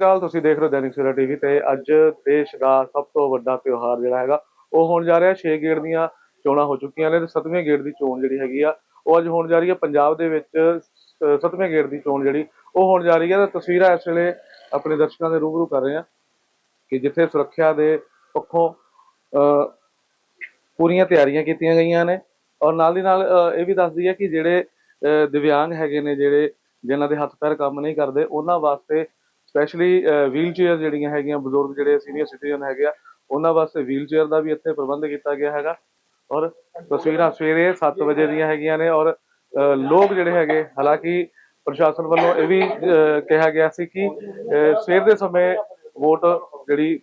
ਅਕਾਲ ਤੁਸੀਂ ਦੇਖ ਰਹੇ ਹੋ ਦੈਨਿਕ ਸਵੇਰਾ ਟੀਵੀ ਤੇ ਅੱਜ ਦੇਸ਼ ਦਾ ਸਭ ਤੋਂ ਵੱਡਾ ਤਿਉਹਾਰ ਜਿਹੜਾ ਹੈਗਾ ਉਹ ਹੋਣ ਜਾ ਰਿਹਾ 6 ਗੇੜ ਦੀਆਂ ਚੋਣਾਂ ਹੋ ਚੁੱਕੀਆਂ ਨੇ ਤੇ 7ਵੇਂ ਗੇੜ ਦੀ ਚੋਣ ਜਿਹੜੀ ਹੈਗੀ ਆ ਉਹ ਅੱਜ ਹੋਣ ਜਾ ਰਹੀ ਹੈ ਪੰਜਾਬ ਦੇ ਵਿੱਚ 7ਵੇਂ ਗੇੜ ਦੀ ਚੋਣ ਜਿਹੜੀ ਉਹ ਹੋਣ ਜਾ ਰਹੀ ਹੈ ਤੇ ਤਸਵੀਰਾਂ ਇਸ ਵੇਲੇ ਆਪਣੇ ਦਰਸ਼ਕਾਂ ਦੇ ਰੂਬਰੂ ਕਰ ਰਹੇ ਹਾਂ ਕਿ ਜਿੱਥੇ ਸੁਰੱਖਿਆ ਦੇ ਪੱਖੋਂ ਅਹ, ਪੂਰੀਆਂ ਤਿਆਰੀਆਂ ਕੀਤੀਆਂ ਗਈਆਂ ਨੇ ਔਰ ਨਾਲ ਦੀ ਨਾਲ ਇਹ ਵੀ ਦੱਸ ਦਈਏ ਕਿ ਜਿਹੜੇ ਅਹ, ਦਿਵਿਆਂਗ ਹੈਗੇ ਨੇ ਜਿਹੜੇ ਜਿਨ੍ਹਾਂ ਦੇ ਹੱਥ ਪੈਰ ਕੰਮ ਨਹੀਂ ਕਰਦੇ ਉਹਨਾਂ ਵਾਸਤੇ ਸਪੈਸ਼ਲੀ ਵੀਲ ਚੇਅਰ ਜਿਹੜੀਆਂ ਹੈਗੀਆਂ ਬਜ਼ੁਰਗ ਜਿਹੜੇ ਸੀਨੀਅਰ ਸਿਟੀਜ਼ਨ ਹੈਗੇ ਆ ਉਹਨਾਂ ਵਾਸਤੇ ਵੀਲ ਚੇਅਰ ਦਾ ਵੀ ਇੱਥੇ ਪ੍ਰਬੰਧ ਕੀਤਾ ਗਿਆ ਹੈਗਾ। ਔਰ ਤਸਵੀਰਾਂ ਸਵੇਰੇ 7 ਵਜੇ ਦੀਆਂ ਹੈਗੀਆਂ ਨੇ ਔਰ ਲੋਕ ਜਿਹੜੇ ਹੈਗੇ ਹਾਲਾਂਕਿ ਪ੍ਰਸ਼ਾਸਨ ਵੱਲੋਂ ਇਹ ਵੀ ਕਿਹਾ ਗਿਆ ਸੀ ਕਿ ਸਵੇਰ ਦੇ ਸਮੇਂ ਵੋਟ ਜਿਹੜੀ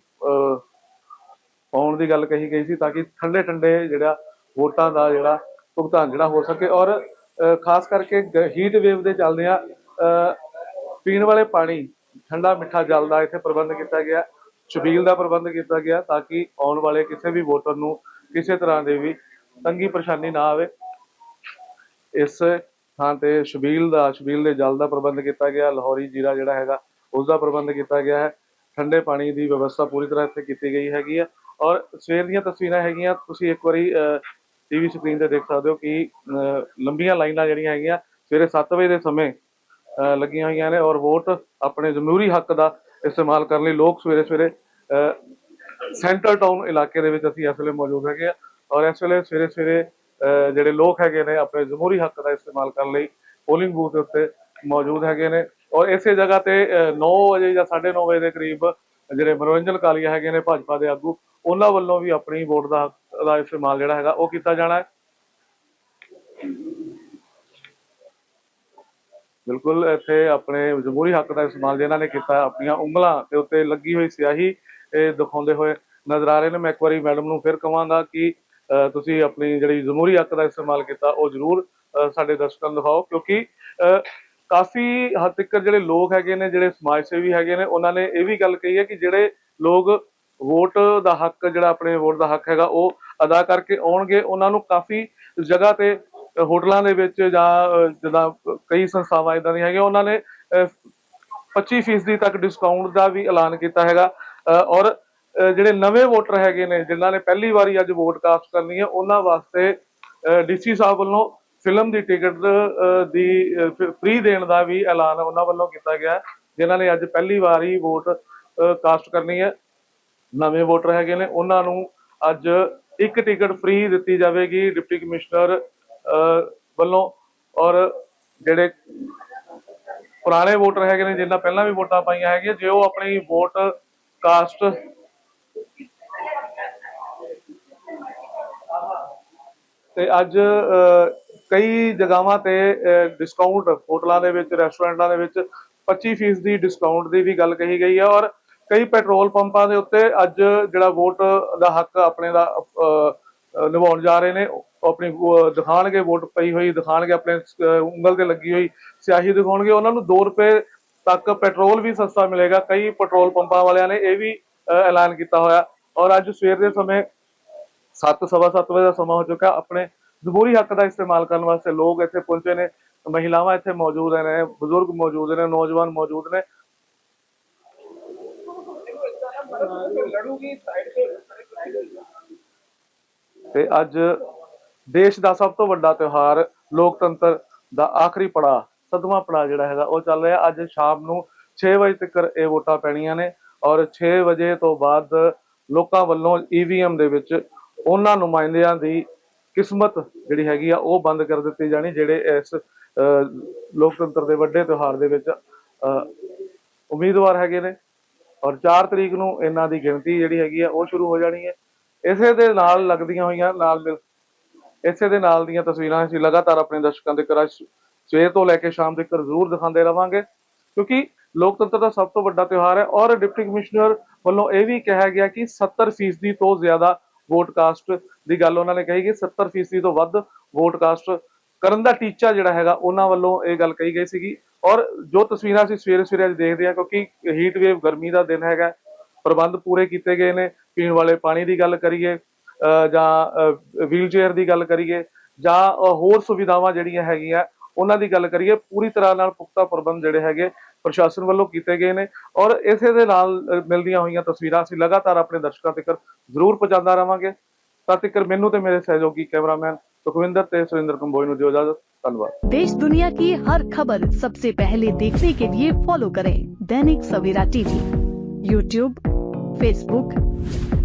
ਪਾਉਣ ਦੀ ਗੱਲ ਕਹੀ ਗਈ ਸੀ ਤਾਂ ਕਿ ਠੰਡੇ ਠੰਡੇ ਜਿਹੜਾ ਵੋਟਾਂ ਦਾ ਜਿਹੜਾ ਭੁਗਤਾਨ ਜਿਹੜਾ ਹੋ ਸਕੇ ਔਰ ਖਾਸ ਕਰਕੇ ਹੀਟ ਵੇਵ ਦੇ ਚੱਲਦਿਆਂ ਅਹ, ਪੀਣ ਵਾਲੇ ਪਾਣੀ ਠੰਡਾ ਮਿੱਠਾ ਜਲ ਦਾ ਇੱਥੇ ਪ੍ਰਬੰਧ ਕੀਤਾ ਗਿਆ, ਛਬੀਲ ਦਾ ਪ੍ਰਬੰਧ ਕੀਤਾ ਗਿਆ ਤਾਂ ਕਿ ਆਉਣ ਵਾਲੇ ਕਿਸੇ ਵੀ ਵੋਟਰ ਨੂੰ ਕਿਸੇ ਤਰ੍ਹਾਂ ਦੇ ਵੀ ਤੰਗੀ ਪਰੇਸ਼ਾਨੀ ਨਾ ਆਵੇ। ਇਸ ਥਾਂ ਤੇ ਛਬੀਲ ਦਾ, ਛਬੀਲ ਦੇ ਜਲ ਦਾ ਪ੍ਰਬੰਧ ਕੀਤਾ ਗਿਆ, ਲਾਹੌਰੀ ਜੀਰਾ ਜਿਹੜਾ ਹੈਗਾ ਉਸ ਦਾ ਪ੍ਰਬੰਧ ਕੀਤਾ ਗਿਆ ਹੈ। ਠੰਡੇ ਪਾਣੀ ਦੀ ਵਿਵਸਥਾ ਪੂਰੀ ਤਰ੍ਹਾਂ ਇੱਥੇ ਕੀਤੀ ਗਈ ਹੈਗੀ ਹੈ ਔਰ ਸਵੇਰ ਦੀਆਂ ਤਸਵੀਰਾਂ ਹੈਗੀਆਂ, ਤੁਸੀਂ ਇੱਕ ਵਾਰੀ ਟੀਵੀ ਸਕਰੀਨ ਤੇ ਦੇਖ ਸਕਦੇ ਹੋ ਕਿ ਲੰਬੀਆਂ ਲਾਈਨਾਂ ਜਿਹੜੀਆਂ ਹੈਗੀਆਂ, ਸਵੇਰੇ 7 ਵਜੇ ਦੇ ਸਮੇਂ ਲੱਗੀਆਂ ਹੋਈਆਂ ਨੇ ਔਰ ਵੋਟ ਆਪਣੇ ਜ਼ਮੂਰੀ ਹੱਕ ਦਾ ਇਸਤੇਮਾਲ ਕਰਨ ਲਈ ਲੋਕ ਸਵੇਰੇ ਸਵੇਰੇ ਸੈਂਟਰਲ ਟਾਊਨ ਇਲਾਕੇ ਦੇ ਵਿੱਚ ਅਸੀਂ ਇਸ ਵੇਲੇ ਮੌਜੂਦ ਹੈਗੇ ਆ ਔਰ ਇਸ ਵੇਲੇ ਸਵੇਰੇ ਸਵੇਰੇ ਜਿਹੜੇ ਲੋਕ ਹੈਗੇ ਨੇ ਆਪਣੇ ਜ਼ਮੂਰੀ ਹੱਕ ਦਾ ਇਸਤੇਮਾਲ ਕਰਨ ਲਈ ਪੋਲਿੰਗ ਬੂਥ ਦੇ ਉੱਤੇ ਮੌਜੂਦ ਹੈਗੇ ਨੇ ਔਰ ਇਸੇ ਜਗ੍ਹਾ ਤੇ 9 ਵਜੇ ਜਾਂ 9:30 ਵਜੇ ਦੇ ਕਰੀਬ ਜਿਹੜੇ ਮਨੋਰੰਜਨ ਕਾਲੀਆ ਹੈਗੇ ਨੇ ਭਾਜਪਾ ਦੇ ਆਗੂ, ਉਹਨਾਂ ਵੱਲੋਂ ਵੀ ਆਪਣੀ ਵੋਟ ਦਾ ਹੱਕ ਦਾ ਇਸਤੇਮਾਲ ਜਿਹੜਾ ਹੈਗਾ ਉਹ ਕੀਤਾ ਜਾਣਾ ਹੈ। ਬਿਲਕੁਲ ਇੱਥੇ ਆਪਣੇ ਜਮਹੂਰੀ ਹੱਕ ਦਾ ਇਸਤੇਮਾਲ ਜਿਨ੍ਹਾਂ ਨੇ ਕੀਤਾ, ਆਪਣੀਆਂ ਉਂਗਲਾਂ ਦੇ ਉੱਤੇ ਲੱਗੀ ਹੋਈ ਸਿਆਹੀ ਇਹ ਦਿਖਾਉਂਦੇ ਹੋਏ ਨਜ਼ਰ ਆ ਰਹੇ ਨੇ। ਮੈਂ ਇੱਕ ਵਾਰੀ ਮੈਡਮ ਨੂੰ ਫਿਰ ਕਹਾਂਗਾ ਕਿ ਤੁਸੀਂ ਆਪਣੀ ਜਿਹੜੀ ਜਮਹੂਰੀ ਹੱਕ ਦਾ ਇਸਤੇਮਾਲ ਕੀਤਾ, ਉਹ ਜ਼ਰੂਰ ਸਾਡੇ ਦਰਸ਼ਕਾਂ ਨੂੰ ਦਿਖਾਓ। ਕਿਉਂਕਿ ਕਾਫੀ ਹੱਦ ਤੱਕ ਜਿਹੜੇ ਲੋਕ ਹੈਗੇ ਨੇ, ਜਿਹੜੇ ਸਮਾਜ ਸੇਵੀ ਹੈਗੇ ਨੇ, ਉਹਨਾਂ ਨੇ ਇਹ ਵੀ ਗੱਲ ਕਹੀ ਹੈ ਕਿ ਜਿਹੜੇ ਲੋਕ ਵੋਟ ਦਾ ਹੱਕ, ਜਿਹੜਾ ਆਪਣੇ ਵੋਟ ਦਾ ਹੱਕ ਹੈਗਾ, ਉਹ ਅਦਾ ਕਰਕੇ ਆਉਣਗੇ, ਉਹਨਾਂ ਨੂੰ ਕਾਫੀ ਜਗ੍ਹਾ ਤੇ ਹੋਟਲਾਂ ਦੇ ਵਿੱਚ ਜਾਂ ਜਿੱਦਾਂ ਕਈ ਸੰਸਥਾਵਾਂ ਇਦਾਂ ਦੀਆਂ ਹੈਗੀਆਂ ਉਹਨਾਂ ਨੇ ਅਹ, 25% ਤੱਕ ਡਿਸਕਾਊਂਟ ਦਾ ਵੀ ਐਲਾਨ ਕੀਤਾ ਹੈਗਾ ਔਰ ਜਿਹੜੇ ਨਵੇਂ ਵੋਟਰ ਹੈਗੇ ਨੇ ਜਿਨ੍ਹਾਂ ਨੇ ਪਹਿਲੀ ਵਾਰੀ ਅੱਜ ਵੋਟ ਕਾਸਟ ਕਰਨੀ ਹੈ ਉਹਨਾਂ ਵਾਸਤੇ ਡੀਸੀ ਸਾਹਿਬ ਵੱਲੋਂ ਫਿਲਮ ਦੀ ਟਿਕਟ ਦੀ ਫ੍ਰੀ ਦੇਣ ਦਾ ਵੀ ਐਲਾਨ ਉਹਨਾਂ ਵੱਲੋਂ ਕੀਤਾ ਗਿਆ ਹੈ। ਜਿਨ੍ਹਾਂ ਨੇ ਅੱਜ ਪਹਿਲੀ ਵਾਰੀ ਵੋਟ ਕਾਸਟ ਕਰਨੀ ਹੈ ਨਵੇਂ ਵੋਟਰ ਹੈਗੇ ਨੇ ਉਹਨਾਂ ਨੂੰ ਅੱਜ ਇੱਕ ਟਿਕਟ ਫ੍ਰੀ ਦਿੱਤੀ ਜਾਵੇਗੀ ਡਿਪਟੀ ਕਮਿਸ਼ਨਰ ਵੱਲੋਂ ਔਰ ਜਿਹੜੇ ਪੁਰਾਣੇ ਵੋਟਰ ਹੈਗੇ ਨੇ ਜਿਨ੍ਹਾਂ ਪਹਿਲਾਂ ਵੀ ਵੋਟਾਂ ਪਾਈਆਂ ਹੈਗੀਆਂ ਜੇ ਉਹ ਆਪਣੀ ਵੋਟ ਕਾਸਟ ਤੇ ਅੱਜ ਕਈ ਜਗ੍ਹਾਵਾਂ ਤੇ ਡਿਸਕਾਊਂਟ ਹੋਟਲਾਂ ਦੇ ਵਿੱਚ ਰੈਸਟੋਰੈਂਟਾਂ ਦੇ ਵਿੱਚ 25% ਦੀ ਡਿਸਕਾਊਂਟ ਦੀ ਵੀ ਗੱਲ ਕਹੀ ਗਈ ਹੈ ਔਰ ਕਈ ਪੈਟਰੋਲ ਪੰਪਾਂ ਦੇ ਉੱਤੇ ਅੱਜ ਜਿਹੜਾ ਵੋਟ ਦਾ ਹੱਕ ਆਪਣੇ ਦਾ ਅਹ, ਨਿਭਾਉਣ ਜਾ ਰਹੇ ਨੇ ਆਪਣੀ ਦਿਖਾਣਗੇ, ਵੋਟ ਪਈ ਹੋਈ ਦਿਖਾਣਗੇ, ਆਪਣੇ ਉਂਗਲ ਤੇ ਲੱਗੀ ਹੋਈ ਸਿਆਹੀ ਦਿਖਾਉਣਗੇ। ਉਹਨਾਂ ਨੂੰ 2 ਰੁਪਏ ਤੱਕ ਪੈਟਰੋਲ ਵੀ ਸਸਤਾ ਮਿਲੇਗਾ। ਕਈ ਪੈਟਰੋਲ ਪੰਪਾਂ ਵਾਲਿਆਂ ਨੇ ਇਹ ਵੀ ਐਲਾਨ ਕੀਤਾ ਹੋਇਆ। ਔਰ ਅੱਜ ਸਵੇਰ ਦੇ ਸਮੇਂ 7 ਸਵਾ ਸੱਤ ਵਜੇ ਦਾ ਸਮਾਂ ਹੋ ਚੁੱਕਾ। ਆਪਣੇ ਜਮਹੂਰੀ ਹੱਕ ਦਾ ਇਸਤੇਮਾਲ ਕਰਨ ਵਾਸਤੇ ਲੋਕ ਇੱਥੇ ਪਹੁੰਚੇ ਨੇ। ਮਹਿਲਾਵਾਂ ਇੱਥੇ ਮੌਜੂਦ ਨੇ, ਬਜ਼ੁਰਗ ਮੌਜੂਦ ਨੇ, ਨੌਜਵਾਨ ਮੌਜੂਦ ਨੇ। ਤੇ ਅੱਜ ਦੇਸ਼ ਦਾ ਸਭ ਤੋਂ ਵੱਡਾ ਤਿਉਹਾਰ ਲੋਕਤੰਤਰ ਦਾ ਆਖਰੀ ਪੜਾ ਸਦਮਾ ਪੜਾ ਜਿਹੜਾ ਹੈਗਾ ਉਹ ਚੱਲ ਰਿਹਾ। ਅੱਜ ਸ਼ਾਮ ਨੂੰ 6 ਵਜੇ ਤੱਕ ਇਹ ਵੋਟਾਂ ਪੈਣੀਆਂ ਨੇ ਔਰ 6 ਵਜੇ ਤੋਂ ਬਾਅਦ ਲੋਕਾਂ ਵੱਲੋਂ ਈਵੀਐਮ ਦੇ ਵਿੱਚ ਉਹਨਾਂ ਨੁਮਾਇੰਦਿਆਂ ਦੀ ਕਿਸਮਤ ਜਿਹੜੀ ਹੈਗੀ ਆ ਉਹ ਬੰਦ ਕਰ ਦਿੱਤੀ ਜਾਣੀ ਜਿਹੜੇ ਇਸ ਲੋਕਤੰਤਰ ਦੇ ਵੱਡੇ ਤਿਉਹਾਰ ਦੇ ਵਿੱਚ ਅਹ, ਉਮੀਦਵਾਰ ਹੈਗੇ ਨੇ। ਔਰ 4 ਤਰੀਕ ਨੂੰ ਇਹਨਾਂ ਦੀ ਗਿਣਤੀ ਜਿਹੜੀ ਹੈਗੀ ਆ ਉਹ ਸ਼ੁਰੂ ਹੋ ਜਾਣੀ ਹੈ। ਇਸੇ ਦੇ ਨਾਲ ਲੱਗਦੀਆਂ ਹੋਈਆਂ ਨਾਲ ਮਿਲ ਇਸੇ ਦੇ ਨਾਲ ਦੀਆਂ ਤਸਵੀਰਾਂ ਅਸੀਂ ਲਗਾਤਾਰ ਆਪਣੇ ਦਰਸ਼ਕਾਂ ਦੇ ਘਰਾਂ 'ਚ ਸਵੇਰ ਤੋਂ ਲੈ ਕੇ ਸ਼ਾਮ ਤੱਕ ਜ਼ਰੂਰ ਦਿਖਾਉਂਦੇ ਰਵਾਂਗੇ। ਕਿਉਂਕਿ ਲੋਕਤੰਤਰ ਦਾ ਸਭ ਤੋਂ ਵੱਡਾ ਤਿਉਹਾਰ ਹੈ ਔਰ ਡਿਪਟੀ ਕਮਿਸ਼ਨਰ ਵੱਲੋਂ ਇਹ ਵੀ ਕਿਹਾ ਗਿਆ ਕਿ 70% ਤੋਂ ਜ਼ਿਆਦਾ ਵੋਟ ਕਾਸਟ ਦੀ ਗੱਲ ਉਹਨਾਂ ਨੇ ਕਹੀ ਕਿ 70% ਤੋਂ ਵੱਧ ਵੋਟ ਕਾਸਟ ਕਰਨ ਦਾ ਟੀਚਾ ਜਿਹੜਾ ਹੈਗਾ ਉਹਨਾਂ ਵੱਲੋਂ ਇਹ ਗੱਲ ਕਹੀ ਗਈ ਸੀਗੀ। ਔਰ ਜੋ ਤਸਵੀਰਾਂ ਅਸੀਂ ਸਵੇਰੇ ਸਵੇਰੇ ਅੱਜ ਦੇਖਦੇ ਹਾਂ ਕਿਉਂਕਿ ਹੀਟ ਵੇਵ ਗਰਮੀ ਦਾ ਦਿਨ ਹੈਗਾ, ਪ੍ਰਬੰਧ ਪੂਰੇ ਕੀਤੇ ਗਏ ਨੇ, ਪੀਣ ਵਾਲੇ ਪਾਣੀ ਦੀ ਗੱਲ ਕਰੀਏ ਜਾਂ ਵੀਲ ਚੇਅਰ ਦੀ ਗੱਲ ਕਰੀਏ ਜਾਂ ਅਹ ਹੋਰ ਸੁਵਿਧਾਵਾਂ ਜਿਹੜੀਆਂ ਹੈਗੀਆਂ ਉਹਨਾਂ ਦੀ ਗੱਲ ਕਰੀਏ ਪੂਰੀ ਤਰ੍ਹਾਂ ਨਾਲ ਪੁਖਤਾ ਪ੍ਰਬੰਧ ਜਿਹੜੇ ਹੈਗੇ ਪ੍ਰਸ਼ਾਸਨ ਵੱਲੋਂ ਕੀਤੇ ਗਏ ਨੇ ਔਰ ਇਸੇ ਦੇ ਨਾਲ ਅ, ਮਿਲਦੀਆਂ ਹੋਈਆਂ ਤਸਵੀਰਾਂ ਅਸੀਂ ਲਗਾਤਾਰ ਆਪਣੇ ਦਰਸ਼ਕਾਂ ਤੱਕ ਜ਼ਰੂਰ ਪਹੁੰਚਾਉਂਦਾ ਰਵਾਂਗੇ ਤਦ ਤੱਕ ਮੈਨੂੰ ਤੇ ਮੇਰੇ ਸਹਿਯੋਗੀ ਕੈਮਰਾਮੈਨ ਸੁਖਵਿੰਦਰ ਤੇ ਸੁਰਿੰਦਰ ਕੰਬੋਜ ਨੂੰ ਦਿਓ ਇਜਾਜ਼ਤ ਧੰਨਵਾਦ देश दुनिया की हर खबर सबसे पहले देखने के लिए फॉलो करें Dainik Savera TV YouTube Facebook